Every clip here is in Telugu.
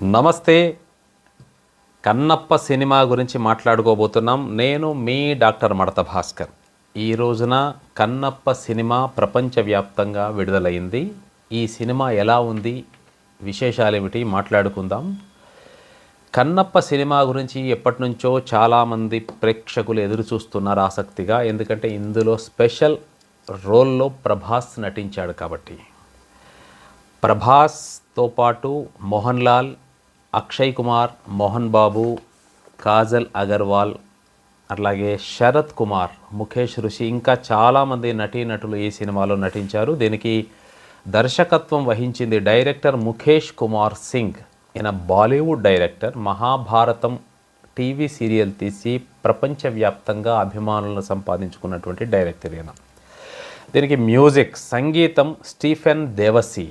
నమస్తే. కన్నప్ప సినిమా గురించి మాట్లాడుకోబోతున్నాం. నేను మీ డాక్టర్ మడత భాస్కర్. ఈ రోజున కన్నప్ప సినిమా ప్రపంచవ్యాప్తంగా విడుదలైంది. ఈ సినిమా ఎలా ఉంది? విశేషాలు ఏమిటి మాట్లాడుకుందాం. కన్నప్ప సినిమా గురించి ఎప్పటి నుంచో చాలామంది ప్రేక్షకులు ఎదురు చూస్తున్నారు ఆసక్తిగా. ఎందుకంటే ఇందులో స్పెషల్ రోల్లో ప్రభాస్ నటించాడు కాబట్టి. ప్రభాస్తో పాటు మోహన్ లాల్ అక్షయ్ కుమార్ మోహన్ బాబు కాజల్ అగర్వాల్ అట్లాగే శరత్ కుమార్ ముఖేష్ ఋషి ఇంకా చాలామంది నటీనటులు ఈ సినిమాలో నటించారు. దీనికి దర్శకత్వం వహించింది డైరెక్టర్ ముఖేష్ కుమార్ సింగ్. ఈయన Bollywood director Mahabharatam TV serial తీసి ప్రపంచవ్యాప్తంగా అభిమానులను సంపాదించుకున్నటువంటి డైరెక్టర్ ఈయన. దీనికి మ్యూజిక్ సంగీతం స్టీఫెన్ దేవసి.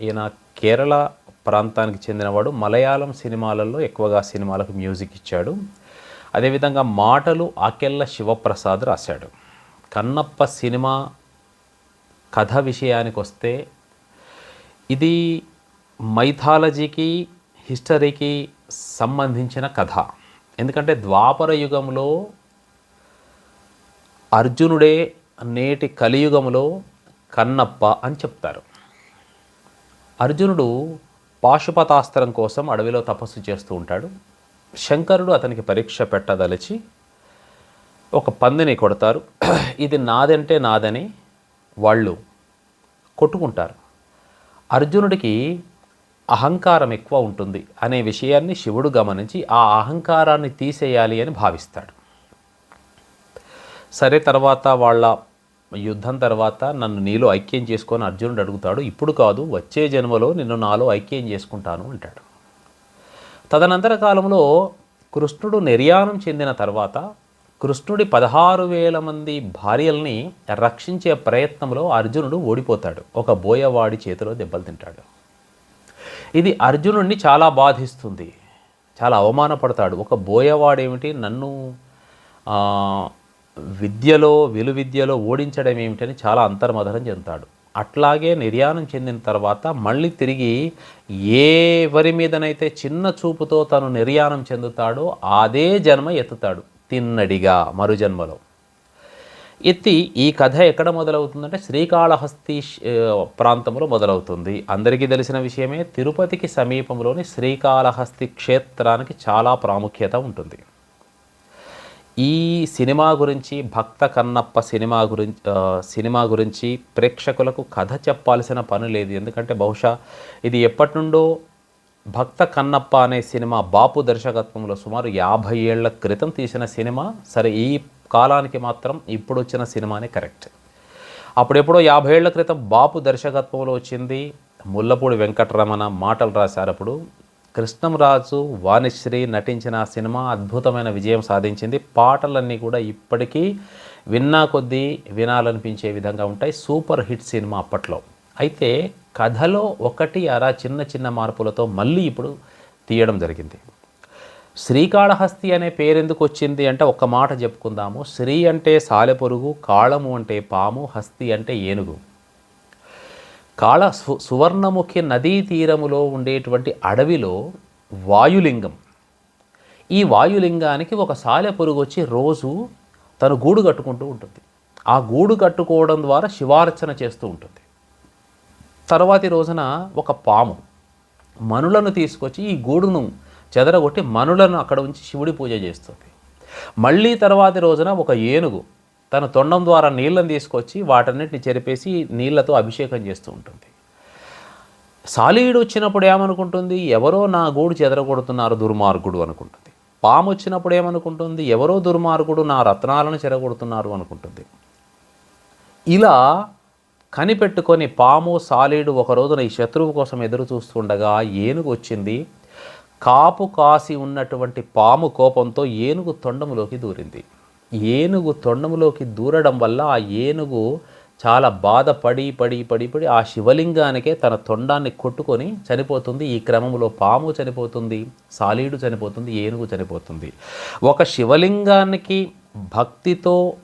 ఈయన కేరళ ప్రాంతానికి చెందినవాడు. మలయాళం సినిమాలలో ఎక్కువగా సినిమాలకు మ్యూజిక్ ఇచ్చాడు. అదేవిధంగా మాటలు ఆకెళ్ళ శివప్రసాద్ రాశాడు. కన్నప్ప సినిమా కథ విషయానికి వస్తే ఇది మైథాలజీకి హిస్టరీకి సంబంధించిన కథ. ఎందుకంటే ద్వాపర యుగంలో అర్జునుడే నేటి కలియుగంలో కన్నప్ప అని చెప్తారు. అర్జునుడు పాశుపతాస్త్రం కోసం అడవిలో తపస్సు చేస్తూ ఉంటాడు. శంకరుడు అతనికి పరీక్ష పెట్టదలిచి ఒక పందిని కొడతారు. ఇది నాదంటే నాదని వాళ్ళు కొట్టుకుంటారు. అర్జునుడికి అహంకారం ఎక్కువ ఉంటుంది అనే విషయాన్ని శివుడు గమనించి ఆ అహంకారాన్ని తీసేయాలి అని భావిస్తాడు. సరే తర్వాత వాళ్ళ యుద్ధం తర్వాత నన్ను నీలో ఐక్యం చేసుకొని అర్జునుడు అడుగుతాడు ఇప్పుడు కాదు వచ్చే జన్మలో నిన్ను నాలో ఐక్యం చేసుకుంటాను అంటాడు. తదనంతర కాలంలో కృష్ణుడు నిర్యాణం చెందిన తర్వాత కృష్ణుడి పదహారు వేల మంది భార్యల్ని రక్షించే ప్రయత్నంలో అర్జునుడు ఓడిపోతాడు. ఒక బోయవాడి చేతిలో దెబ్బలు తింటాడు. ఇది అర్జునుడిని చాలా బాధిస్తుంది. చాలా అవమానపడతాడు. ఒక బోయవాడేమిటి? నన్ను విద్యలో విలు విద్యలో ఓడించడం ఏమిటని చాలా అంతర్మధనం చెందుతాడు. అట్లాగే నిర్యాణం చెందిన తర్వాత మళ్ళీ తిరిగి ఎవరి మీదనైతే చిన్న చూపుతో తను నిర్యాణం చెందుతాడో అదే జన్మ ఎత్తుతాడు తిన్నడిగా మరు జన్మలో ఎత్తి ఈ కథ ఎక్కడ మొదలవుతుందంటే శ్రీకాళహస్తి ప్రాంతంలో మొదలవుతుంది. అందరికీ తెలిసిన విషయమే తిరుపతికి సమీపంలోని శ్రీకాళహస్తి క్షేత్రానికి చాలా ప్రాముఖ్యత ఉంటుంది. ఈ సినిమా గురించి భక్త కన్నప్ప సినిమా గురించి సినిమా గురించి ప్రేక్షకులకు కథ చెప్పాల్సిన పని లేదు. ఎందుకంటే బహుశా ఇది ఎప్పటి నుండో భక్త కన్నప్ప అనే సినిమా బాపు దర్శకత్వంలో సుమారు యాభై ఏళ్ళ క్రితం తీసిన సినిమా. సరే ఈ కాలానికి మాత్రం ఇప్పుడు వచ్చిన సినిమానే కరెక్ట్. అప్పుడెప్పుడో యాభై ఏళ్ళ క్రితం బాపు దర్శకత్వంలో వచ్చింది ముల్లపూడి వెంకటరమణ మాటలు రాశారు అప్పుడు. కృష్ణంరాజు వాణిశ్రీ నటించిన సినిమా అద్భుతమైన విజయం సాధించింది. పాటలన్నీ కూడా ఇప్పటికీ విన్నా కొద్దీ వినాలనిపించే విధంగా ఉంటాయి. సూపర్ హిట్ సినిమా అప్పట్లో. అయితే కథలో ఒకటి అరా చిన్న చిన్న మార్పులతో మళ్ళీ ఇప్పుడు తీయడం జరిగింది. శ్రీకాళహస్తి అనే పేరెందుకు వచ్చింది అంటే ఒక్క మాట చెప్పుకుందాము. శ్రీ అంటే సాలెపురుగు కాళము అంటే పాము హస్తి అంటే ఏనుగు. కాళ సు సువర్ణముఖి నదీ తీరములో ఉండేటువంటి అడవిలో వాయులింగం. ఈ వాయులింగానికి ఒక సాలె పురుగు వచ్చి రోజు తను గూడు కట్టుకుంటూ ఉంటుంది. ఆ గూడు కట్టుకోవడం ద్వారా శివార్చన చేస్తూ ఉంటుంది. తర్వాతి రోజున ఒక పాము మనులను తీసుకొచ్చి ఈ గూడును చెదరగొట్టి మనులను అక్కడ ఉంచి శివుడి పూజ చేస్తుంది. మళ్ళీ తర్వాతి రోజున ఒక ఏనుగు తన తొండం ద్వారా నీళ్ళని తీసుకొచ్చి వాటన్నిటిని చెరిపేసి నీళ్ళతో అభిషేకం చేస్తూ ఉంటుంది. సాలీడు వచ్చినప్పుడు ఏమనుకుంటుంది? ఎవరో నా గూడు చెదరగొడుతున్నారు దుర్మార్గుడు అనుకుంటుంది. పాము వచ్చినప్పుడు ఏమనుకుంటుంది? ఎవరో దుర్మార్గుడు నా రత్నాలను చెరగొడుతున్నారు అనుకుంటుంది. ఇలా కనిపెట్టుకొని పాము సాలీడు ఒక రోజున ఈ శత్రువు కోసం ఎదురు చూస్తుండగా ఏనుగు వచ్చింది. కాపు కాసి ఉన్నటువంటి పాము కోపంతో ఏనుగు తొండములోకి దూరింది. ఏనుగు తొండములోకి దూరడం వల్ల ఆ ఏనుగు చాలా బాధపడి పడి పడి పడి ఆ శివలింగానికే తన తొండాన్ని కొట్టుకొని చనిపోతుంది. ఈ క్రమంలో పాము చనిపోతుంది సాలీడు చనిపోతుంది ఏనుగు చనిపోతుంది. ఒక శివలింగానికి భక్తితో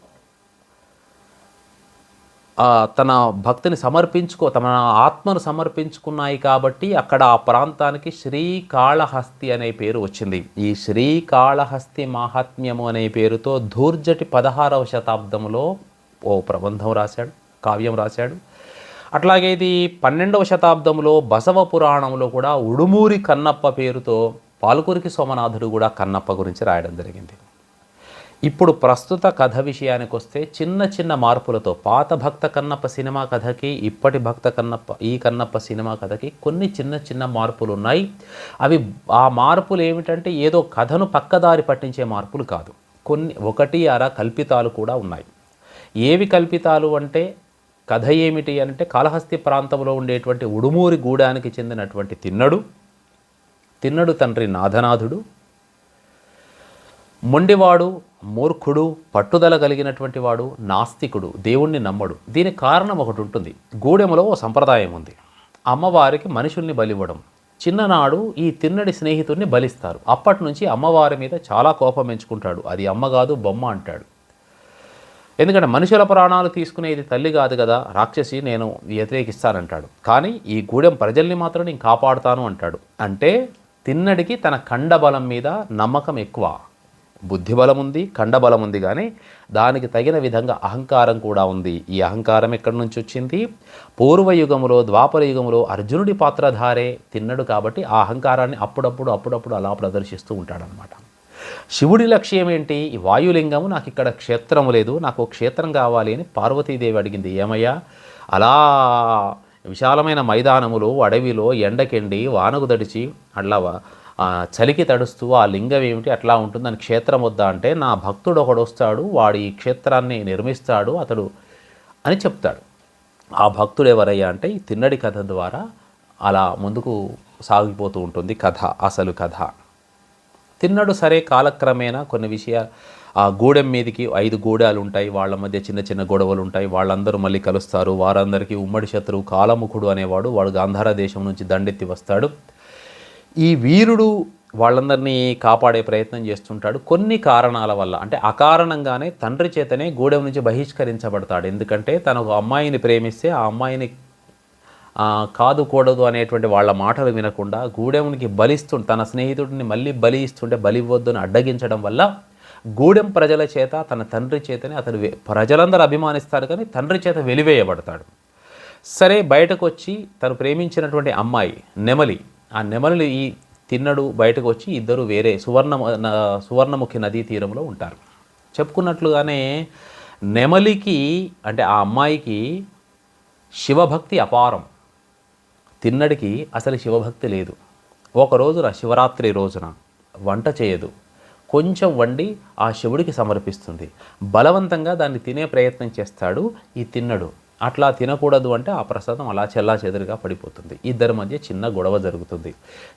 తన భక్తిని సమర్పించుకో తమ ఆత్మను సమర్పించుకున్నాయి కాబట్టి అక్కడ ఆ ప్రాంతానికి శ్రీకాళహస్తి అనే పేరు వచ్చింది. ఈ శ్రీకాళహస్తి మాహాత్మ్యము అనే పేరుతో ధూర్జటి పదహారవ శతాబ్దంలో ఓ ప్రబంధం రాశాడు కావ్యం రాశాడు. అట్లాగే ఇది పన్నెండవ శతాబ్దంలో బసవ పురాణంలో కూడా ఉడుమూరి కన్నప్ప పేరుతో పాలకూరికి సోమనాథుడు కూడా కన్నప్ప గురించి రాయడం జరిగింది. ఇప్పుడు ప్రస్తుత కథ విషయానికి వస్తే చిన్న చిన్న మార్పులతో పాత భక్త కన్నప్ప సినిమా కథకి ఇప్పటి భక్త కన్నప్ప ఈ కన్నప్ప సినిమా కథకి కొన్ని చిన్న చిన్న మార్పులు ఉన్నాయి అవి ఆ మార్పులు ఏమిటంటే ఏదో కథను పక్కదారి పట్టించే మార్పులు కాదు. కొన్ని ఒకటి అర కల్పితాలు కూడా ఉన్నాయి. ఏవి కల్పితాలు అంటే కథ ఏమిటి అంటే కాళహస్తి ప్రాంతంలో ఉండేటువంటి ఉడుమూరి గూడానికి చెందినటువంటి తిన్నడు. తిన్నడు తండ్రి నాథనాథుడు. మొండివాడు మూర్ఖుడు పట్టుదల కలిగినటువంటి వాడు నాస్తికుడు దేవుణ్ణి నమ్మడు. దీనికి కారణం ఒకటి ఉంటుంది. గూడెంలో ఓ సంప్రదాయం ఉంది. అమ్మవారికి మనుషుల్ని బలివ్వడం. చిన్ననాడు ఈ తిన్నడి స్నేహితుడిని బలిస్తారు. అప్పటి నుంచి అమ్మవారి మీద చాలా కోపం ఎంచుకుంటాడు. అది అమ్మ కాదు బొమ్మ అంటాడు. ఎందుకంటే మనుషుల ప్రాణాలు తీసుకునేది తల్లి కాదు కదా రాక్షసి నేను వ్యతిరేకిస్తానంటాడు. కానీ ఈ గూడెం ప్రజల్ని మాత్రం నేను కాపాడుతాను అంటాడు. అంటే తిన్నడికి తన కండబలం మీద నమ్మకం ఎక్కువ. బుద్ధిబలం ఉంది కండబలం ఉంది కానీ దానికి తగిన విధంగా అహంకారం కూడా ఉంది. ఈ అహంకారం ఎక్కడి నుంచి వచ్చింది? పూర్వయుగంలో ద్వాపర యుగంలో అర్జునుడి పాత్రధారే తిన్నడు కాబట్టి ఆ అహంకారాన్ని అప్పుడప్పుడు అప్పుడప్పుడు అలా ప్రదర్శిస్తూ ఉంటాడనమాట శివుడి లక్ష్యం ఏంటి? ఈ వాయులింగము నాకు ఇక్కడ క్షేత్రము లేదు నాకు క్షేత్రం కావాలి అని పార్వతీదేవి అడిగింది. ఏమయ్యా? అలా విశాలమైన మైదానములు అడవిలో ఎండకెండి వానకు తడిచి అట్లా చలికి తడుస్తూ ఆ లింగం ఏమిటి అట్లా ఉంటుంది క్షేత్రం వద్దా అంటే నా భక్తుడు ఒకడు వస్తాడు వాడు ఈ క్షేత్రాన్ని నిర్మిస్తాడు అతడు అని చెప్తాడు. ఆ భక్తుడు ఎవరయ్యా అంటే ఈ తిన్నడి కథ ద్వారా అలా ముందుకు సాగిపోతూ ఉంటుంది కథ అసలు కథ. తిన్నడు సరే కాలక్రమేణా కొన్ని విషయాలు ఆ గూడెం మీదకి ఐదు గూడాలు ఉంటాయి వాళ్ళ మధ్య చిన్న చిన్న గొడవలు ఉంటాయి వాళ్ళందరూ మళ్ళీ కలుస్తారు వారందరికీ ఉమ్మడి శత్రువు కాలముఖుడు అనేవాడు వాడు గాంధార దేశం నుంచి దండెత్తి వస్తాడు. ఈ వీరుడు వాళ్ళందరినీ కాపాడే ప్రయత్నం చేస్తుంటాడు కొన్ని కారణాల వల్ల. అంటే అకారణంగానే తండ్రి చేతనే గూడెం నుంచి బహిష్కరించబడతాడు. ఎందుకంటే తన ఒక అమ్మాయిని ప్రేమిస్తే ఆ అమ్మాయిని కాదుకూడదు కాదు కూడదు అనేటువంటి వాళ్ళ మాటలు వినకుండా గూడెంకి బలిస్తు తన స్నేహితుడిని మళ్ళీ బలి ఇస్తుంటే బలి అడ్డగించడం వల్ల గూడెం ప్రజల చేత తన తండ్రి చేతనే అతను ప్రజలందరూ అభిమానిస్తారు కానీ తండ్రి చేత వెలివేయబడతాడు. సరే బయటకు వచ్చి తను ప్రేమించినటువంటి అమ్మాయి నెమలి ఆ నెమలిని ఈ తిన్నడు బయటకు వచ్చి ఇద్దరు వేరే సువర్ణ న- సువర్ణముఖి నదీ తీరంలో ఉంటారు. చెప్పుకున్నట్లుగానే నెమలికి అంటే ఆ అమ్మాయికి శివభక్తి అపారం. తిన్నడికి అసలు శివభక్తి లేదు. ఒక రోజున శివరాత్రి రోజున వంట చేయదు. కొంచెం వండి ఆ శివుడికి సమర్పిస్తుంది. బలవంతంగా దాన్ని తినే ప్రయత్నం చేస్తాడు ఈ తిన్నడు. అట్లా తినకూడదు అంటే ఆ ప్రసాదం అలా చెల్లా చెదురుగా పడిపోతుంది. ఇద్దరి మధ్య చిన్న గొడవ జరుగుతుంది.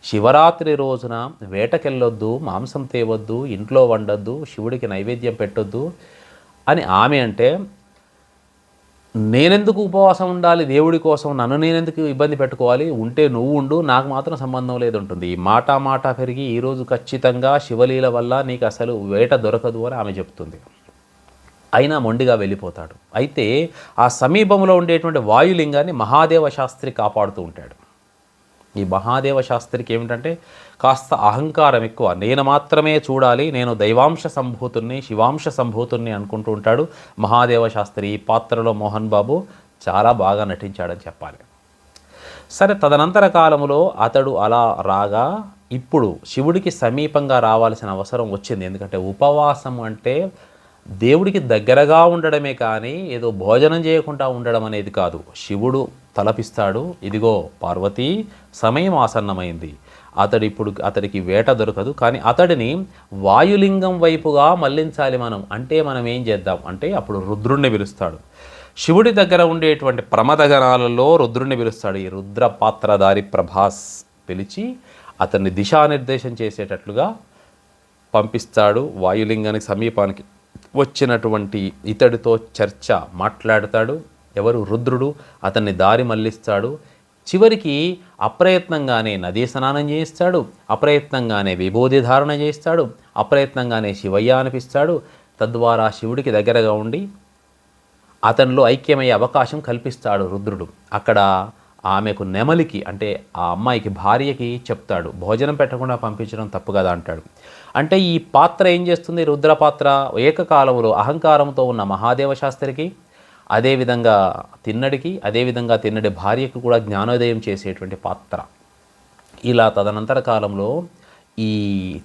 శివరాత్రి రోజున వేటకెళ్ళొద్దు మాంసం తేవద్దు ఇంట్లో వండొద్దు శివుడికి నైవేద్యం పెట్టొద్దు అని ఆమె అంటే నేనెందుకు ఉపవాసం ఉండాలి? దేవుడి కోసం నన్ను నేనెందుకు ఇబ్బంది పెట్టుకోవాలి? ఉంటే నువ్వు ఉండు నాకు మాత్రం సంబంధం లేదు ఉంటుంది ఈ మాట మాట పెరిగి ఈరోజు ఖచ్చితంగా శివలీల వల్ల నీకు అసలు వేట దొరకదు అని ఆమె చెప్తుంది. అయినా మొండిగా వెళ్ళిపోతాడు. అయితే ఆ సమీపంలో ఉండేటువంటి వాయులింగాన్ని మహాదేవ శాస్త్రి కాపాడుతూ ఉంటాడు. ఈ మహాదేవ శాస్త్రికి ఏమిటంటే కాస్త అహంకారం ఎక్కువ. నేను మాత్రమే చూడాలి నేను దైవాంశ సంభూతుణ్ణి శివాంశ సంభూతుణ్ణి అనుకుంటూ ఉంటాడు మహాదేవ శాస్త్రి. ఈ పాత్రలో మోహన్ బాబు చాలా బాగా నటించాడని చెప్పాలి. సరే తదనంతర కాలంలో అతడు అలా రాగా ఇప్పుడు శివుడికి సమీపంగా రావాల్సిన అవసరం వచ్చింది. ఎందుకంటే ఉపవాసం అంటే దేవుడికి దగ్గరగా ఉండడమే కానీ ఏదో భోజనం చేయకుండా ఉండడం అనేది కాదు. శివుడు తలపిస్తాడు ఇదిగో పార్వతి సమయం ఆసన్నమైంది. అతడు ఇప్పుడు అతడికి వేట దొరకదు కానీ అతడిని వాయులింగం వైపుగా మళ్ళించాలి మనం. అంటే మనం ఏం చేద్దాం? అంటే అప్పుడు రుద్రుణ్ణి పిలుస్తాడు. శివుడి దగ్గర ఉండేటువంటి ప్రమదగణాలలో రుద్రుణ్ణి పిలుస్తాడు. ఈ రుద్ర పాత్రధారి ప్రభాస్ పిలిచి అతన్ని దిశానిర్దేశం చేసేటట్లుగా పంపిస్తాడు. వాయులింగానికి సమీపానికి వచ్చినటువంటి ఇతడితో చర్చ మాట్లాడతాడు. ఎవరు రుద్రుడు అతన్ని దారి మళ్ళిస్తాడు. చివరికి అప్రయత్నంగానే నదీ స్నానం చేయిస్తాడు. అప్రయత్నంగానే విభూతి ధారణ చేయిస్తాడు. అప్రయత్నంగానే శివయ్య అనిపిస్తాడు. తద్వారా శివుడికి దగ్గరగా ఉండి అతనిలో ఐక్యమయ్యే అవకాశం కల్పిస్తాడు రుద్రుడు. అక్కడ ఆమెకు నెమలికి అంటే ఆ అమ్మాయికి భార్యకి చెప్తాడు. భోజనం పెట్టకుండా పంపించడం తప్పు కదా అంటాడు. అంటే ఈ పాత్ర ఏం చేస్తుంది? రుద్ర పాత్ర ఏకకాలంలో అహంకారంతో ఉన్న మహాదేవ శాస్త్రికి అదేవిధంగా తిన్నడికి అదేవిధంగా తిన్నడి భార్యకు కూడా జ్ఞానోదయం చేసేటువంటి పాత్ర. ఇలా తదనంతర కాలంలో ఈ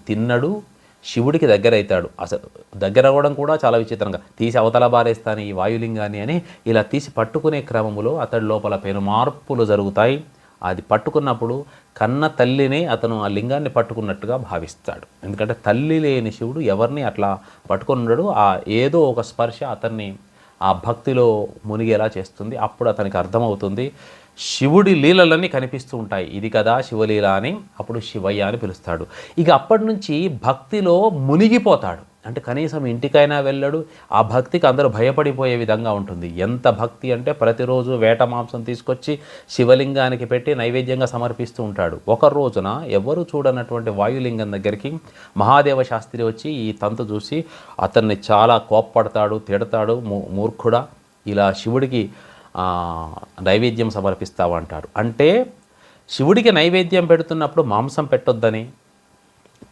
తిన్నడు శివుడికి దగ్గర అవుతాడు అసలు దగ్గర అవ్వడం కూడా చాలా విచిత్రంగా. తీసి అవతల బారేస్తాను ఈ వాయులింగాన్ని అని ఇలా తీసి పట్టుకునే క్రమములో అతడి లోపల పెను మార్పులు జరుగుతాయి. అది పట్టుకున్నప్పుడు కన్న తల్లిని అతను ఆ లింగాన్ని పట్టుకున్నట్టుగా భావిస్తాడు. ఎందుకంటే తల్లి లేని శివుడు ఎవరిని అట్లా పట్టుకొని ఉండడు ఆ ఏదో ఒక స్పర్శ అతన్ని ఆ భక్తిలో మునిగేలా చేస్తుంది. అప్పుడు అతనికి అర్థమవుతుంది శివుడి లీలలన్నీ కనిపిస్తూ ఉంటాయి. ఇది కదా శివలీల అని అప్పుడు శివయ్య అని పిలుస్తాడు. ఇక అప్పటి నుంచి భక్తిలో మునిగిపోతాడు. అంటే కనీసం ఇంటికైనా వెళ్ళడు ఆ భక్తికి అందరూ భయపడిపోయే విధంగా ఉంటుంది. ఎంత భక్తి అంటే ప్రతిరోజు వేట మాంసం తీసుకొచ్చి శివలింగానికి పెట్టి నైవేద్యంగా సమర్పిస్తూ ఉంటాడు. ఒక రోజున ఎవరు చూడనటువంటి వాయులింగం దగ్గరికి మహాదేవ శాస్త్రి వచ్చి ఈ తంతు చూసి అతన్ని చాలా కోప్పడతాడు తిడతాడు మూ మూర్ఖుడా ఇలా శివుడికి నైవేద్యం సమర్పిస్తావు అంటాడు. అంటే శివుడికి నైవేద్యం పెడుతున్నప్పుడు మాంసం పెట్టొద్దని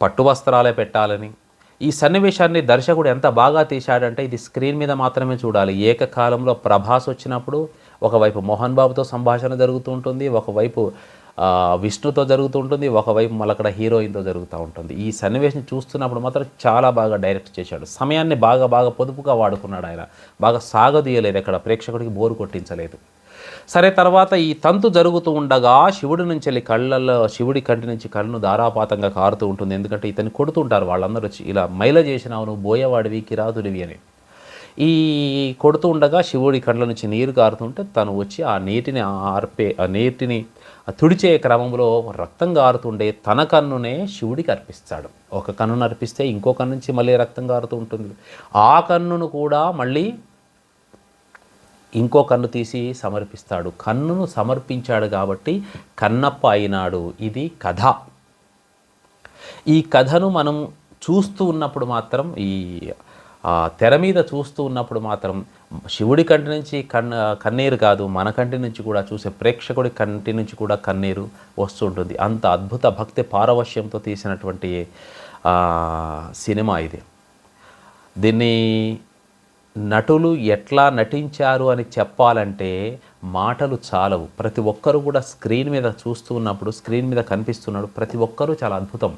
పట్టు వస్త్రాలే పెట్టాలని ఈ సన్నివేశాన్ని దర్శకుడు ఎంత బాగా తీశాడంటే ఇది స్క్రీన్ మీద మాత్రమే చూడాలి. ఏకకాలంలో ప్రభాస్ వచ్చినప్పుడు ఒకవైపు మోహన్ బాబుతో సంభాషణ జరుగుతూ ఉంటుంది ఒకవైపు విష్ణుతో జరుగుతూ ఉంటుంది ఒకవైపు మళ్ళీ అక్కడ హీరోయిన్తో జరుగుతూ ఉంటుంది. ఈ సన్నివేశం చూస్తున్నప్పుడు మాత్రం చాలా బాగా డైరెక్ట్ చేశాడు. సమయాన్ని బాగా బాగా పొదుపుగా వాడుకున్నాడు ఆయన. బాగా సాగదీయలేదు ఎక్కడ ప్రేక్షకుడికి బోరు కొట్టించలేదు. సరే తర్వాత ఈ తంతు జరుగుతూ ఉండగా శివుడి నుంచి వెళ్ళి కళ్ళల్లో శివుడి కంటి నుంచి కళ్ళు ధారాపాతంగా కారుతూ ఉంటుంది. ఎందుకంటే ఇతన్ని కొడుతుంటారు వాళ్ళందరూ వచ్చి ఇలా మైల చేసినావు నువ్వు బోయవాడివి కిరాతుడివి అని. ఈ కొడుతూ ఉండగా శివుడి కళ్ళ నుంచి నీరు కారుతుంటే తను వచ్చి ఆ నీటిని ఆర్పే ఆ నీటిని తుడిచే క్రమంలో రక్తం కారుతుండే తన కన్నునే శివుడికి అర్పిస్తాడు. ఒక కన్నును అర్పిస్తే ఇంకో కన్ను నుంచి మళ్ళీ రక్తం కారుతూ ఉంటుంది. ఆ కన్నును కూడా మళ్ళీ ఇంకో కన్ను తీసి సమర్పిస్తాడు. కన్నును సమర్పించాడు కాబట్టి కన్నప్ప అయినాడు. ఇది కథ. ఈ కథను మనం చూస్తూ ఉన్నప్పుడు మాత్రం ఈ తెర మీద చూస్తూ ఉన్నప్పుడు మాత్రం శివుడి కంటి నుంచి కన్ కన్నీరు కాదు మన కంటి నుంచి కూడా చూసే ప్రేక్షకుడి కంటి నుంచి కూడా కన్నీరు వస్తుంటుంది అంత అద్భుత భక్తి పారవశ్యంతో తీసినటువంటి సినిమా ఇది. దీన్ని నటులు ఎట్లా నటించారు అని చెప్పాలంటే మాటలు చాలవు. ప్రతి ఒక్కరు కూడా స్క్రీన్ మీద చూస్తూ ఉన్నప్పుడు స్క్రీన్ మీద కనిపిస్తున్నాడు ప్రతి ఒక్కరూ చాలా అద్భుతం.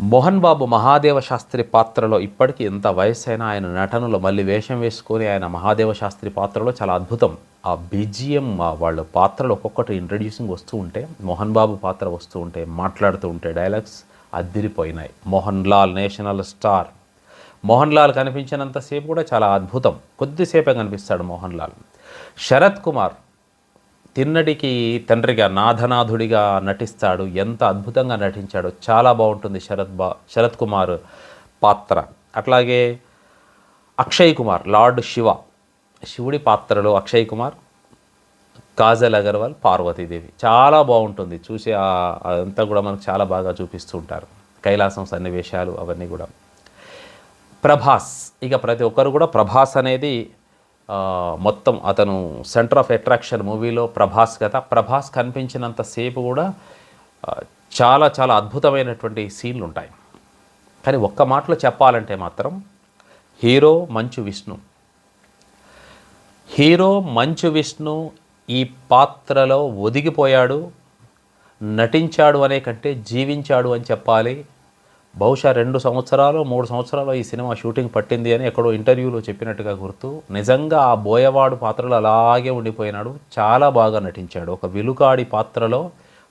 మోహన్ బాబు మహాదేవ శాస్త్రి పాత్రలో ఇప్పటికీ ఎంత వయసైనా ఆయన నటనలో మళ్ళీ వేషం వేసుకొని ఆయన మహాదేవ శాస్త్రి పాత్రలో చాలా అద్భుతం. ఆ బీజిఎం వాళ్ళ పాత్రలు ఒక్కొక్కటి ఇంట్రడ్యూసింగ్ వస్తూ ఉంటే మోహన్ బాబు పాత్ర వస్తూ ఉంటే మాట్లాడుతూ ఉంటే డైలాగ్స్ అద్దిరిపోయినాయి. మోహన్ లాల్ నేషనల్ స్టార్ మోహన్ లాల్ కనిపించినంతసేపు కూడా చాలా అద్భుతం. కొద్దిసేపే కనిపిస్తాడు మోహన్ లాల్. శరత్ కుమార్ తిన్నడికి తండ్రిగా నాథనాథుడిగా నటిస్తాడు. ఎంత అద్భుతంగా నటించాడో. చాలా బాగుంటుంది శరత్ బా శరత్ కుమార్ పాత్ర. అట్లాగే అక్షయ్ కుమార్ లార్డ్ శివ. శివుడి పాత్రలో అక్షయ్ కుమార్ కాజల్ అగర్వాల్ పార్వతీదేవి. చాలా బాగుంటుంది. చూసి అంతా అదంతా కూడా మనకు చాలా బాగా చూపిస్తూ ఉంటారు. కైలాసం సన్నివేశాలు అవన్నీ కూడా. ప్రభాస్. ఇక ప్రతి ఒక్కరు కూడా ప్రభాస్ అనేది మొత్తం అతను సెంటర్ ఆఫ్ అట్రాక్షన్ మూవీలో ప్రభాస్ కదా. ప్రభాస్ కనిపించినంతసేపు కూడా చాలా చాలా అద్భుతమైనటువంటి సీన్లు ఉంటాయి కానీ ఒక్క మాటలో చెప్పాలంటే మాత్రం హీరో మంచు విష్ణు. హీరో మంచు విష్ణు ఈ పాత్రలో ఒదిగిపోయాడు నటించాడు అనే కంటే జీవించాడు అని చెప్పాలి. బహుశా రెండు సంవత్సరాలు మూడు సంవత్సరాలు ఈ సినిమా షూటింగ్ పట్టింది అని ఎక్కడో ఇంటర్వ్యూలో చెప్పినట్టుగా గుర్తు. నిజంగా ఆ బోయవాడు పాత్రలో అలాగే ఉండిపోయినాడు. చాలా బాగా నటించాడు. ఒక విలుకాడి పాత్రలో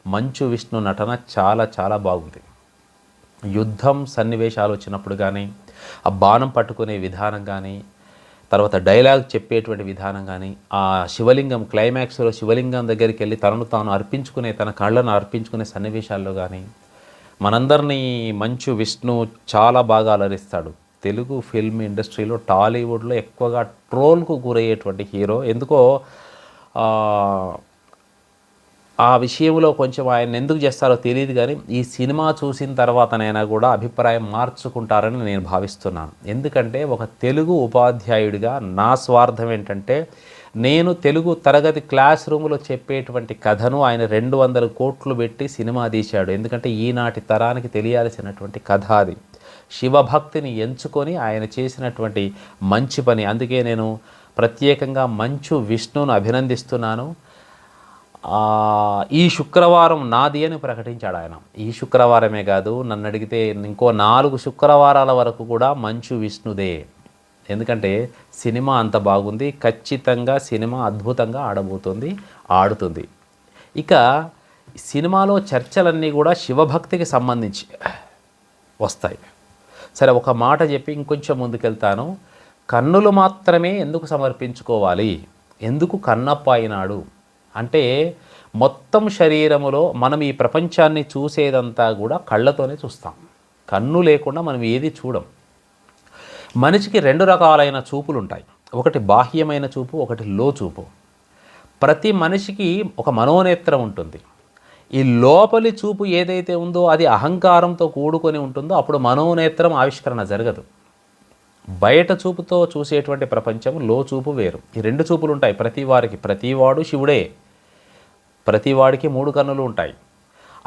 మంచు విష్ణు నటన చాలా చాలా బాగుంది. యుద్ధం సన్నివేశాలు వచ్చినప్పుడు కానీ ఆ బాణం పట్టుకునే విధానం కానీ తర్వాత డైలాగ్ చెప్పేటువంటి విధానం కానీ ఆ శివలింగం క్లైమాక్స్లో శివలింగం దగ్గరికి వెళ్ళి తనను తాను అర్పించుకునే తన కళ్ళను అర్పించుకునే సన్నివేశాల్లో కానీ మనందరినీ మంచు విష్ణు చాలా బాగా అలరిస్తాడు. తెలుగు ఫిల్మ్ ఇండస్ట్రీలో టాలీవుడ్లో ఎక్కువగా ట్రోల్కు గురయ్యేటువంటి హీరో. ఎందుకో ఆ, విషయంలో కొంచెం ఆయన ఎందుకు చేస్తారో తెలియదు కానీ ఈ సినిమా చూసిన తర్వాతనైనా కూడా అభిప్రాయం మార్చుకుంటారని నేను భావిస్తున్నాను. ఎందుకంటే ఒక తెలుగు ఉపాధ్యాయుడిగా నా స్వార్థం ఏంటంటే నేను తెలుగు తరగతి క్లాస్ రూమ్లో చెప్పేటువంటి కథను ఆయన రెండు వందల కోట్లు పెట్టి సినిమా తీశాడు. ఎందుకంటే ఈనాటి తరానికి తెలియాల్సినటువంటి కథ అది. శివభక్తిని ఎంచుకొని ఆయన చేసినటువంటి మంచి పని. అందుకే నేను ప్రత్యేకంగా మంచు విష్ణును అభినందిస్తున్నాను. ఈ శుక్రవారం నాది అని ప్రకటించాడు ఆయన. ఈ శుక్రవారమే కాదు నన్ను అడిగితే ఇంకో నాలుగు శుక్రవారాల వరకు కూడా మంచు విష్ణుదే. ఎందుకంటే సినిమా అంత బాగుంది ఖచ్చితంగా సినిమా అద్భుతంగా ఆడబోతుంది ఆడుతుంది. ఇక సినిమాలో చర్చలన్నీ కూడా శివభక్తికి సంబంధించి వస్తాయి. సరే ఒక మాట చెప్పి ఇంకొంచెం ముందుకెళ్తాను. కన్నులు మాత్రమే ఎందుకు సమర్పించుకోవాలి? ఎందుకు కన్నప్ప అయినాడు? అంటే మొత్తం శరీరములో మనం ఈ ప్రపంచాన్ని చూసేదంతా కూడా కళ్ళతోనే చూస్తాం. కన్ను లేకుండా మనం ఏది చూడం? మనిషికి రెండు రకాలైన చూపులు ఉంటాయి ఒకటి బాహ్యమైన చూపు ఒకటి లో చూపు. ప్రతి మనిషికి ఒక మనోనేత్రం ఉంటుంది. ఈ లోపలి చూపు ఏదైతే ఉందో అది అహంకారంతో కూడుకొని ఉంటుందో అప్పుడు మనోనేత్రం ఆవిష్కరణ జరగదు. బయట చూపుతో చూసేటువంటి ప్రపంచం లో చూపు వేరు. ఈ రెండు చూపులు ఉంటాయి ప్రతి వారికి ప్రతివాడు శివుడే. ప్రతివాడికి మూడు కన్నులు ఉంటాయి.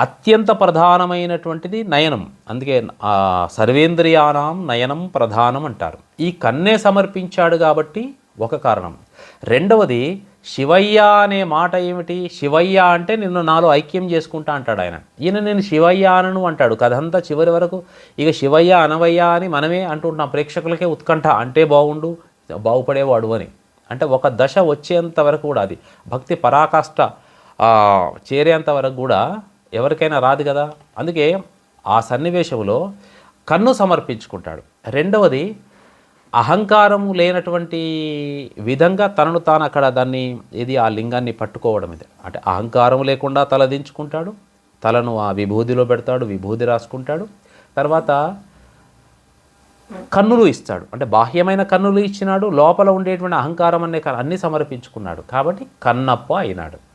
అత్యంత ప్రధానమైనటువంటిది నయనం. అందుకే సర్వేంద్రియానాం నయనం ప్రధానం అంటారు. ఈ కన్నే సమర్పించాడు కాబట్టి ఒక కారణం. రెండవది శివయ్య అనే మాట ఏమిటి? శివయ్య అంటే నిన్ను నాలో ఐక్యం చేసుకుంటా అంటాడు ఆయన. ఈయన నేను శివయ్య అనను అంటాడు. కథంతా చివరి వరకు ఇక శివయ్య అనవయ్య అని మనమే అంటుంటాం. ప్రేక్షకులకే ఉత్కంఠ అంటే బాగుండు బాగుపడేవాడు అని. అంటే ఒక దశ వచ్చేంత వరకు కూడా అది. భక్తి పరాకాష్ట చేరేంత వరకు కూడా ఎవరికైనా రాదు కదా? అందుకే ఆ సన్నివేశంలో కన్ను సమర్పించుకుంటాడు. రెండవది అహంకారం లేనటువంటి విధంగా తనను తాను అక్కడ దాన్ని ఇది ఆ లింగాన్ని పట్టుకోవడం ఇది. అంటే అహంకారం లేకుండా తలదించుకుంటాడు తలను ఆ విభూదిలో పెడతాడు విభూది రాసుకుంటాడు. తర్వాత కన్నులు ఇస్తాడు. అంటే బాహ్యమైన కన్నులు ఇచ్చినాడు లోపల ఉండేటువంటి అహంకారం అనే కన్ను అన్నీ సమర్పించుకున్నాడు. కాబట్టి కన్నప్ప అయినాడు.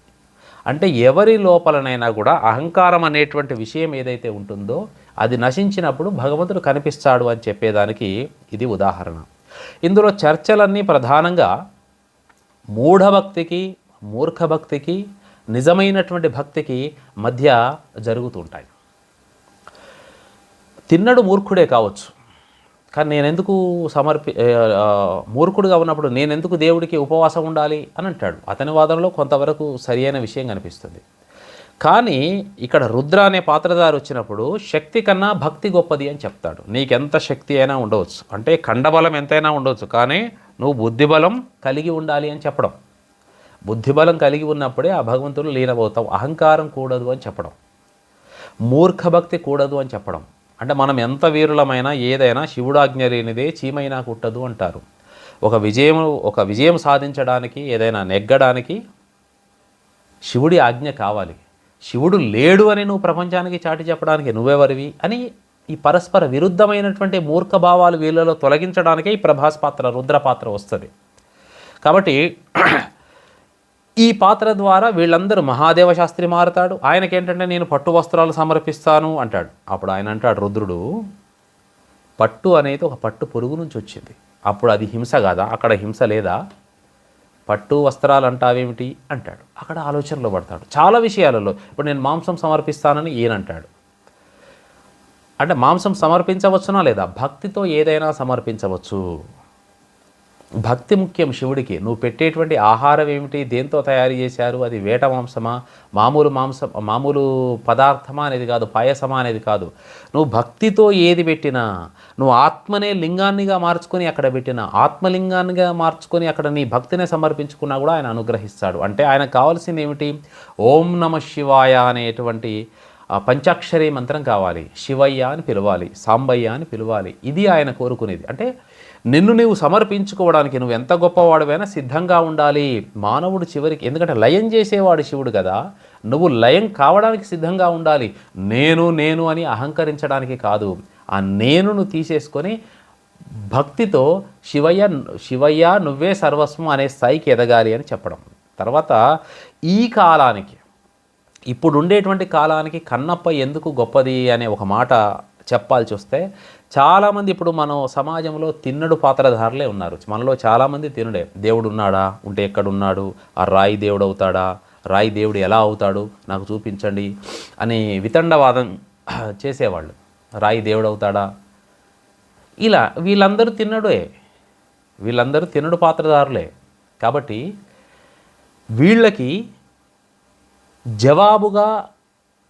అంటే ఎవరి లోపలనైనా కూడా అహంకారం అనేటువంటి విషయం ఏదైతే ఉంటుందో అది నశించినప్పుడు భగవంతుడు కనిపిస్తాడు అని చెప్పేదానికి ఇది ఉదాహరణ. ఇందులో చర్చలన్నీ ప్రధానంగా మూఢభక్తికి మూర్ఖభక్తికి నిజమైనటువంటి భక్తికి మధ్య జరుగుతుంటాయి తిన్నడు మూర్ఖుడే కావచ్చు. కానీ నేనెందుకు సమర్పి మూర్ఖుడుగా ఉన్నప్పుడు నేనెందుకు దేవుడికి ఉపవాసం ఉండాలి అని అంటాడు. అతని వాదనలో కొంతవరకు సరియైన విషయం కనిపిస్తుంది. కానీ ఇక్కడ రుద్ర అనే పాత్రధారి వచ్చినప్పుడు శక్తి కన్నా భక్తి గొప్పది అని చెప్తాడు. నీకెంత శక్తి అయినా ఉండవచ్చు. అంటే ఖండబలం ఎంతైనా ఉండవచ్చు. కానీ నువ్వు బుద్ధిబలం కలిగి ఉండాలి అని చెప్పడం. బుద్ధిబలం కలిగి ఉన్నప్పుడే ఆ భగవంతుడు లీనమవుతాం అహంకారం కూడదు అని చెప్పడం. మూర్ఖభక్తి కూడదు అని చెప్పడం. అంటే మనం ఎంత వీరులమైనా ఏదైనా శివుడాజ్ఞ లేనిదే చీమైనా కుట్టదు అంటారు. ఒక విజయం ఒక విజయం సాధించడానికి ఏదైనా నెగ్గడానికి శివుడి ఆజ్ఞ కావాలి. శివుడు లేడు అని నువ్వు ప్రపంచానికి చాటి చెప్పడానికి నువ్వెవరివి అని ఈ పరస్పర విరుద్ధమైనటువంటి మూర్ఖ భావాలు వీళ్ళలో తొలగించడానికే ఈ ప్రభాస్ పాత్ర రుద్ర పాత్ర వస్తుంది. కాబట్టి ఈ పాత్ర ద్వారా వీళ్ళందరూ మహాదేవ శాస్త్రి మారుతాడు. ఆయనకేంటంటే నేను పట్టు వస్త్రాలు సమర్పిస్తాను అంటాడు. అప్పుడు ఆయన అంటాడు రుద్రుడు పట్టు అనేది ఒక పట్టు పురుగు నుంచి వచ్చింది. అప్పుడు అది హింస కాదా? అక్కడ హింస లేదా? పట్టు వస్త్రాలు అంటావేమిటి? అంటాడు. అక్కడ ఆలోచనలో పడతాడు. చాలా విషయాలలో ఇప్పుడు నేను మాంసం సమర్పిస్తానని ఈయనంటాడు అంటే మాంసం సమర్పించవచ్చునా లేదా? భక్తితో ఏదైనా సమర్పించవచ్చు. భక్తి ముఖ్యం శివుడికి. నువ్వు పెట్టేటువంటి ఆహారం ఏమిటి? దేంతో తయారు చేశారు? అది వేట మాంసమా? మామూలు మాంసం మామూలు పదార్థమా అనేది కాదు పాయసమా అనేది కాదు. నువ్వు భక్తితో ఏది పెట్టినా నువ్వు ఆత్మనే లింగాన్నిగా మార్చుకొని అక్కడ పెట్టినా ఆత్మలింగాన్నిగా మార్చుకొని అక్కడ నీ భక్తిని సమర్పించుకున్నా కూడా ఆయన అనుగ్రహిస్తాడు. అంటే ఆయన కావాల్సింది ఏమిటి? ఓం నమ శివాయ అనేటువంటి పంచాక్షరి మంత్రం కావాలి. శివయ్య అని పిలవాలి సాంబయ్య అని పిలవాలి. ఇది ఆయన కోరుకునేది. అంటే నిన్ను నీవు సమర్పించుకోవడానికి నువ్వు ఎంత గొప్పవాడివైనా సిద్ధంగా ఉండాలి. మానవుడు చివరికి ఎందుకంటే లయం చేసేవాడు శివుడు కదా. నువ్వు లయం కావడానికి సిద్ధంగా ఉండాలి. నేను నేను అని అహంకరించడానికి కాదు. ఆ నేనును తీసేసుకొని భక్తితో శివయ్య శివయ్య నువ్వే సర్వస్వం అనే స్థాయికి ఎదగాలి అని చెప్పడం. తర్వాత ఈ కాలానికి ఇప్పుడు ఉండేటువంటి కాలానికి కన్నప్ప ఎందుకు గొప్పది అనే ఒక మాట చెప్పాల్సి వస్తే చాలామంది ఇప్పుడు మనం సమాజంలో తిన్నడు పాత్రధారులే ఉన్నారు. మనలో చాలామంది తినుడే. దేవుడు ఉన్నాడా? ఉంటే ఎక్కడున్నాడు? ఆ రాయి దేవుడు అవుతాడా? రాయి దేవుడు ఎలా అవుతాడు? నాకు చూపించండి అని వితండవాదం చేసేవాళ్ళు. రాయి దేవుడు అవుతాడా? ఇలా వీళ్ళందరూ తిన్నడే. వీళ్ళందరూ తినడు పాత్రధారులే. కాబట్టి వీళ్ళకి జవాబుగా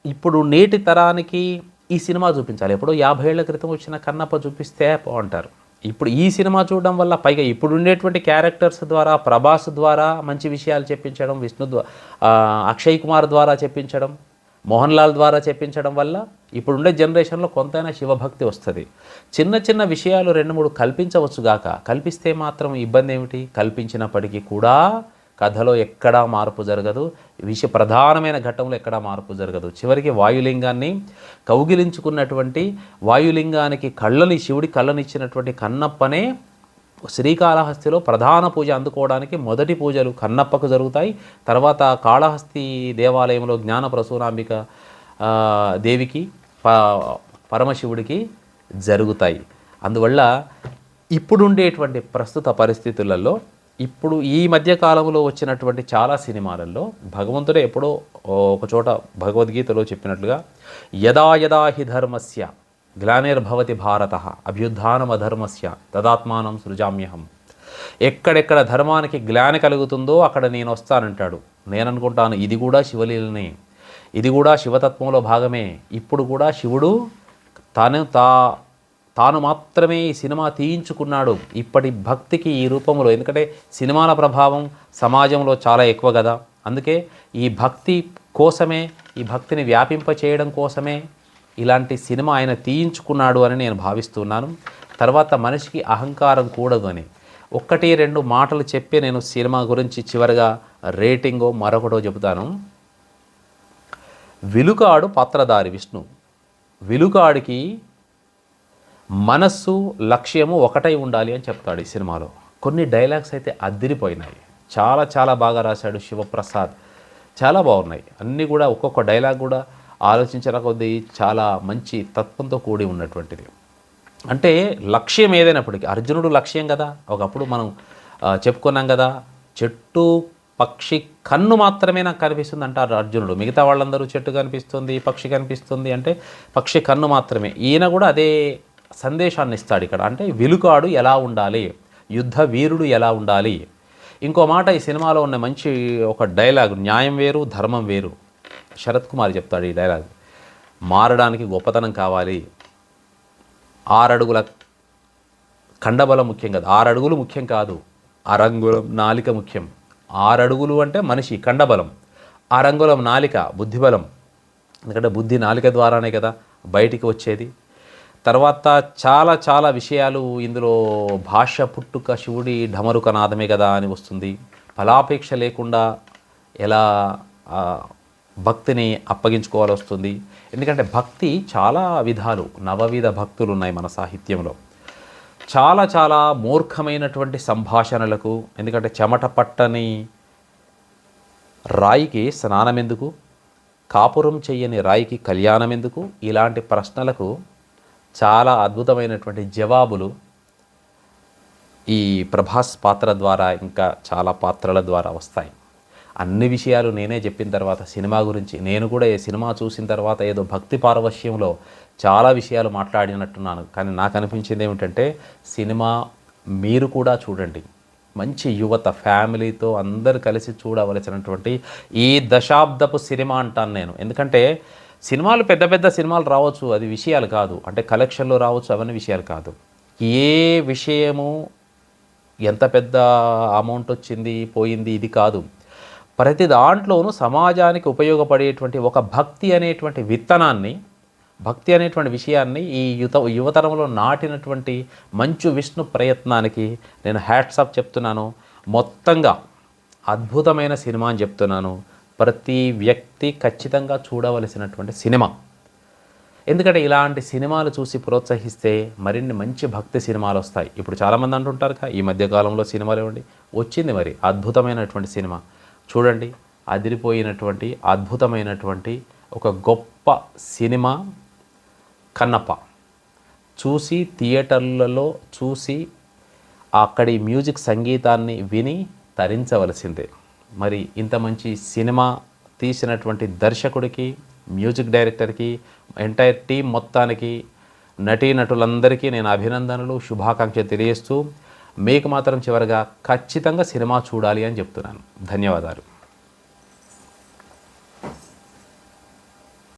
ఇప్పుడు నేటి తరానికి ఈ సినిమా చూపించాలి. ఎప్పుడో యాభై ఏళ్ళ క్రితం వచ్చిన కన్నప్ప చూపిస్తే బాగుంటారు. ఇప్పుడు ఈ సినిమా చూడడం వల్ల పైగా ఇప్పుడు ఉండేటువంటి క్యారెక్టర్స్ ద్వారా ప్రభాస్ ద్వారా మంచి విషయాలు చెప్పించడం విష్ణు అక్షయ్ కుమార్ ద్వారా చెప్పించడం మోహన్ లాల్ ద్వారా చెప్పించడం వల్ల ఇప్పుడుండే జనరేషన్లో కొంతైనా శివభక్తి వస్తుంది. చిన్న చిన్న విషయాలు రెండు మూడు కల్పించవచ్చుగాక కల్పిస్తే మాత్రం ఇబ్బంది ఏమిటి? కల్పించినప్పటికీ కూడా కథలో ఎక్కడా మార్పు జరగదు. విష ప్రధానమైన ఘట్టంలో ఎక్కడా మార్పు జరగదు. చివరికి వాయులింగాన్ని కౌగిలించుకున్నటువంటి వాయులింగానికి కళ్ళని శివుడి కళ్ళనిచ్చినటువంటి కన్నప్పనే శ్రీకాళహస్తిలో ప్రధాన పూజ అందుకోవడానికి మొదటి పూజలు కన్నప్పకు జరుగుతాయి. తర్వాత కాళహస్తి దేవాలయంలో జ్ఞాన ప్రసూనాంబిక దేవికి ప- పరమశివుడికి జరుగుతాయి. అందువల్ల ఇప్పుడుండేటువంటి ప్రస్తుత పరిస్థితులలో ఇప్పుడు ఈ మధ్య కాలంలో వచ్చినటువంటి చాలా సినిమాలలో భగవంతుడే ఎప్పుడో ఒక చోట భగవద్గీతలో చెప్పినట్లుగా యదా యదా హి ధర్మస్య గ్లానిర్భవతి భారత అభ్యుద్ధానమధర్మస్య తదాత్మానం సృజామ్యహం. ఎక్కడెక్కడ ధర్మానికి గ్లాని కలుగుతుందో అక్కడ నేను వస్తానంటాడు. నేను అనుకుంటాను ఇది కూడా శివలీలనే. ఇది కూడా శివతత్వంలో భాగమే. ఇప్పుడు కూడా శివుడు తాను తా తాను మాత్రమే ఈ సినిమా తీయించుకున్నాడు. ఇప్పటి భక్తికి ఈ రూపంలో ఎందుకంటే సినిమాల ప్రభావం సమాజంలో చాలా ఎక్కువ కదా అందుకే ఈ భక్తి కోసమే ఈ భక్తిని వ్యాపింప చేయడం కోసమే ఇలాంటి సినిమా ఆయన తీయించుకున్నాడు అని నేను భావిస్తున్నాను. తర్వాత మనిషికి అహంకారం కూడదు అని. ఒక్కటి రెండు మాటలు చెప్పి నేను సినిమా గురించి చివరిగా రేటింగో మరొకటో చెబుతాను. విలుకాడు పాత్రధారి విష్ణు. విలుకాడికి మనస్సు లక్ష్యము ఒకటై ఉండాలి అని చెప్తాడు ఈ సినిమాలో. కొన్ని డైలాగ్స్ అయితే అద్దిరిపోయినాయి చాలా చాలా బాగా రాశాడు శివప్రసాద్. చాలా బాగున్నాయి. అన్నీ కూడా ఒక్కొక్క డైలాగ్ కూడా ఆలోచించిన కొద్దీ చాలా మంచి తత్వంతో కూడి ఉన్నటువంటిది. అంటే లక్ష్యం ఏదైనప్పటికీ అర్జునుడు లక్ష్యం కదా. ఒకప్పుడు మనం చెప్పుకున్నాం కదా చెట్టు పక్షి కన్ను మాత్రమే నాకు కనిపిస్తుంది అంటారు అర్జునుడు. మిగతా వాళ్ళందరూ చెట్టు కనిపిస్తుంది పక్షి కనిపిస్తుంది అంటే పక్షి కన్ను మాత్రమే. ఈయన కూడా అదే సందేశాన్ని ఇస్తాడు ఇక్కడ. అంటే విలుకాడు ఎలా ఉండాలి? యుద్ధ వీరుడు ఎలా ఉండాలి? ఇంకో మాట ఈ సినిమాలో ఉన్న మంచి ఒక డైలాగ్ న్యాయం వేరు ధర్మం వేరు. శరత్ కుమార్ చెప్తాడు ఈ డైలాగ్. మారడానికి గొప్పతనం కావాలి. ఆరడుగుల కండబలం ముఖ్యం కాదు. ఆరు అడుగులు ముఖ్యం కాదు. అరంగులం నాలిక ముఖ్యం. ఆరు అడుగులు అంటే మనిషి కండబలం ఆరంగులం నాలిక బుద్ధిబలం. ఎందుకంటే బుద్ధి నాలిక ద్వారానే కదా బయటికి వచ్చేది. తర్వాత చాలా చాలా విషయాలు ఇందులో భాష పుట్టుక శివుడి ఢమరుక నాదమే కదా అని వస్తుంది. ఫలాపేక్ష లేకుండా ఎలా భక్తిని అప్పగించుకోవాలి వస్తుంది. ఎందుకంటే భక్తి చాలా విధాలు నవవిధ భక్తులు ఉన్నాయి మన సాహిత్యంలో. చాలా చాలా మూర్ఖమైనటువంటి సంభాషణలకు ఎందుకంటే చెమట పట్టని రాయికి స్నానం ఎందుకు కాపురం చెయ్యని రాయికి కళ్యాణం ఎందుకు ఇలాంటి ప్రశ్నలకు చాలా అద్భుతమైనటువంటి జవాబులు ఈ ప్రభాస్ పాత్ర ద్వారా ఇంకా చాలా పాత్రల ద్వారా వస్తాయి. అన్ని విషయాలు నేనే చెప్పిన తర్వాత సినిమా గురించి నేను కూడా ఈ సినిమా చూసిన తర్వాత ఏదో భక్తి పారవశ్యంలో చాలా విషయాలు మాట్లాడినట్టున్నాను. కానీ నాకు అనిపించింది ఏమిటంటే సినిమా మీరు కూడా చూడండి. మంచి యువత ఫ్యామిలీతో అందరు కలిసి చూడవలసినటువంటి ఈ దశాబ్దపు సినిమా అంటాను నేను. ఎందుకంటే సినిమాలు పెద్ద పెద్ద సినిమాలు రావచ్చు అది విషయాలు కాదు. అంటే కలెక్షన్లో రావచ్చు అవన్నీ విషయాలు కాదు. ఏ విషయము ఎంత పెద్ద అమౌంట్ వచ్చింది పోయింది ఇది కాదు. ప్రతి దాంట్లోనూ సమాజానికి ఉపయోగపడేటువంటి ఒక భక్తి అనేటువంటి విత్తనాన్ని భక్తి అనేటువంటి విషయాన్ని ఈ యుత యువతరంలో నాటినటువంటి మంచు విష్ణు ప్రయత్నానికి నేను హ్యాట్సాప్ చెప్తున్నాను. మొత్తంగా అద్భుతమైన సినిమా అని చెప్తున్నాను. ప్రతి వ్యక్తి ఖచ్చితంగా చూడవలసినటువంటి సినిమా. ఎందుకంటే ఇలాంటి సినిమాలు చూసి ప్రోత్సహిస్తే మరిన్ని మంచి భక్తి సినిమాలు వస్తాయి. ఇప్పుడు చాలామంది అంటుంటారు కదా ఈ మధ్యకాలంలో సినిమాలు ఇవ్వండి వచ్చింది మరి అద్భుతమైనటువంటి సినిమా. చూడండి అదిరిపోయినటువంటి అద్భుతమైనటువంటి ఒక గొప్ప సినిమా కన్నప్ప. చూసి థియేటర్లలో చూసి అక్కడి మ్యూజిక్ సంగీతాన్ని విని తరించవలసిందే. మరి ఇంత మంచి సినిమా తీసినటువంటి దర్శకుడికి మ్యూజిక్ డైరెక్టర్కి ఎంటైర్ టీం మొత్తానికి నటీనటులందరికీ నేను అభినందనలు శుభాకాంక్షలు తెలియజేస్తూ మీకు మాత్రం చివరగా ఖచ్చితంగా సినిమా చూడాలి అని చెప్తున్నాను. ధన్యవాదాలు.